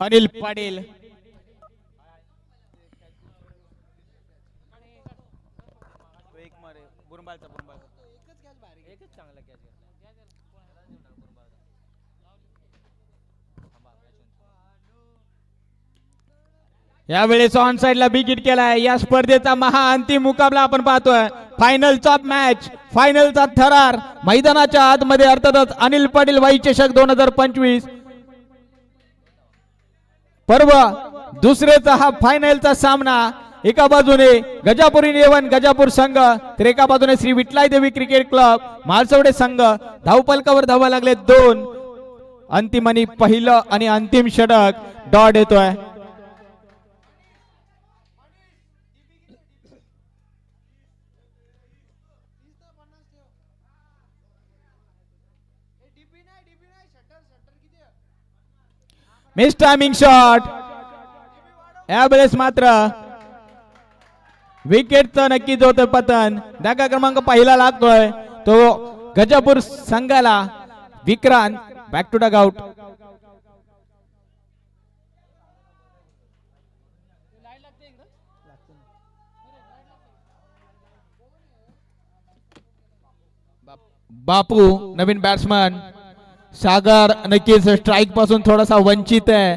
अनिल पाटील. यावेळेस ऑन साईडला बिगिट केलाय. या स्पर्धेचा महा अंतिम मुकाबला आपण पाहतोय. फायनलचा मॅच फायनलचा थरार. मैदानाच्या आतमध्ये अर्थातच अनिल पाटील वाई चषक दोन हजार पंचवीस. पर्व दुसरेचा हा फायनलचा सामना एका बाजूने गजापूर इलेव्हन गजापूर संघ तर एका बाजूने श्री विठलाई देवी क्रिकेट क्लब माळसवडे संघ धावपलकावर धावा लागले दोन. अंतिम आणि पहिलं आणि अंतिम षटक डॉट येतोय. मिस टायमिंग शॉट यावेळेस मात्र. विकेटचं नक्कीच होतं पतन. धागा क्रमांक पहिला लागतोय. तो गजापूर संघाला Vikrant back to dugout Bapu Naveen batsman Sagar नक्कीच स्ट्राईकपासून थोडासा वंचित आहे.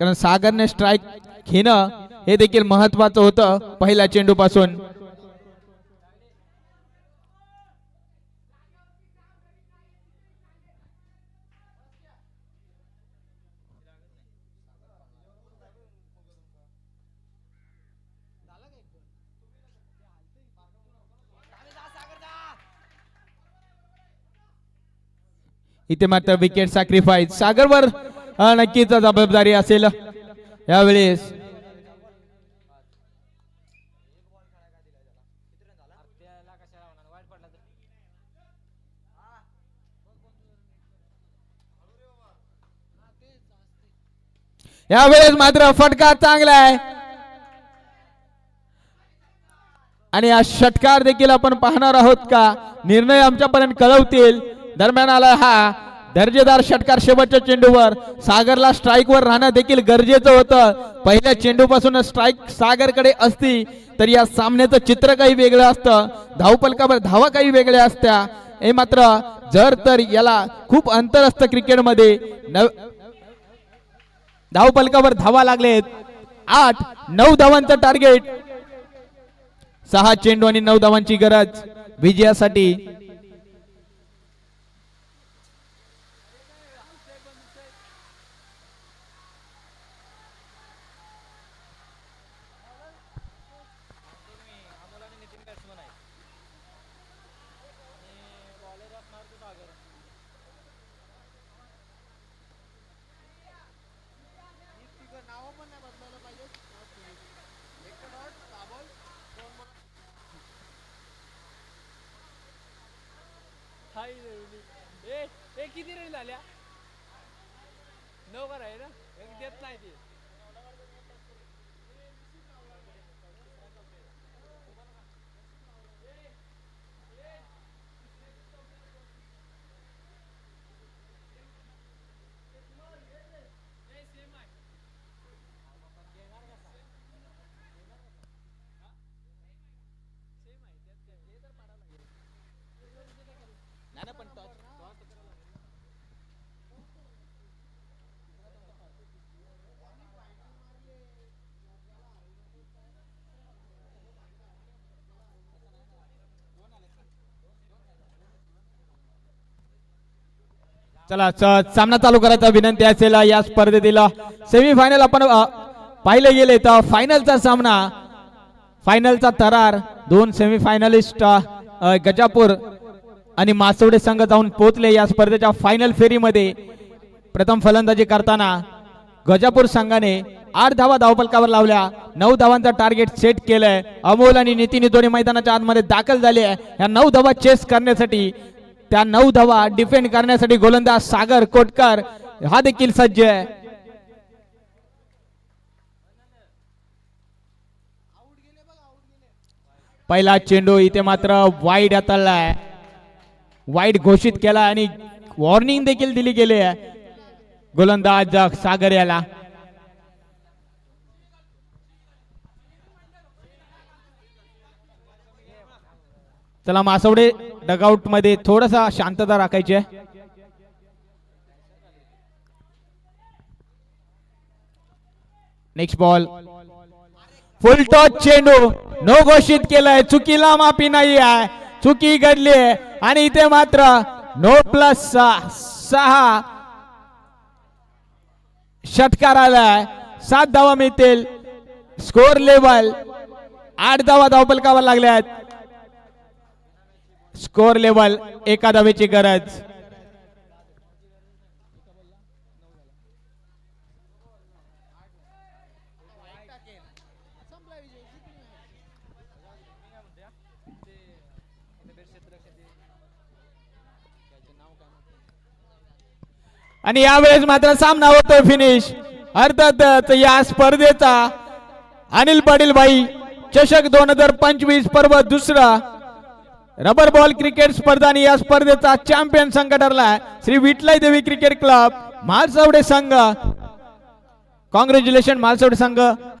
कारण सागरने स्ट्राईक घेणं हे देखील महत्वाचं होतं पहिल्या चेंडू पासून इथे मात्र विकेट सॅक्रिफाईस सागरवर नक्कीच जबाबदारी असेल. यावेळेस यावेळेस मात्र फटका चांगला आहे. आणि हा षटकार देखील आपण पाहणार आहोत का? निर्णय आमच्यापर्यंत कळवतील. दरम्यान आला हा दर्जेदार षटकार शेवटच्या चेंडूवर. सागरला स्ट्राईक वर राहणं देखील गरजेचं होतं. पहिल्या चेंडूपासून स्ट्राईक सागरकडे असती तर या सामन्याचं चित्र काही वेगळं असतं. धावपलकावर धावा काही वेगळ्या असत्या. हे मात्र जर तर याला खूप अंतर असतं क्रिकेटमध्ये. नव धावपलकावर धावा लागलेत. आठ नऊ धावांचं टार्गेट सहा चेंडू आणि नऊ धावांची गरज. विजयासाठी हाय ए ए किती रन झाल्या नऊ करा आहे ना? एक देत नाही ती. चला सामना चालू करायचा विनंती असेल या स्पर्धेतील सेमीफायनल आपण पाहिले गेले तर फायनलचा सामना फायनलचा तरार दोन सेमीफायनलिस्ट गजापूर आणि मासवडे संघ जाऊन पोहोचले या स्पर्धेच्या फायनल फेरीमध्ये. प्रथम फलंदाजी करताना गजापूर संघाने आठ धावा धावपलकावर लावल्या. नऊ धावांचा टार्गेट सेट केलंय. अमोल आणि नितीन दोन्ही मैदानाच्या आतमध्ये दाखल झाले आहे. या नऊ धावा चेस करण्यासाठी त्या नऊ धावा डिफेंड करण्यासाठी गोलंदाज सागर कोटकर. हा देखील सज्ज आहे. पहिला चेंडू इथे मात्र वाईट हाताळलाय वाईट घोषित केला आणि वॉर्निंग देखील दिली गेली आहे. गोलंदाज सागर याला. चला मासवडे डगआउटमध्ये थोडासा शांतता राखायची आहे. नेक्स्ट बॉल फुल टॉच चेंडू. नो घोषित केलाय. चुकीला माफी नाही आहे. चुकी घडली आहे. आणि इथे मात्र नो प्लस सहा षटकार आलाय. सात धावा मिळतील. स्कोर लेवल आठ धावा धावपलकावर लागल्या आहेत स्कोर लेवल एका धावेची गरज. आणि यावेळेस मात्र सामना होतोय फिनिश अर्थातच या स्पर्धेचा अनिल पाटील भाई चषक दोन हजार पंचवीस पर्व दुसरा. रबर बॉल क्रिकेट स्पर्धा आणि या स्पर्धेचा चॅम्पियन संघ ठरला श्री विठलाई देवी क्रिकेट क्लब मालसावडे संघ. कॉंग्रॅच्युलेशन मालसावडे संघ.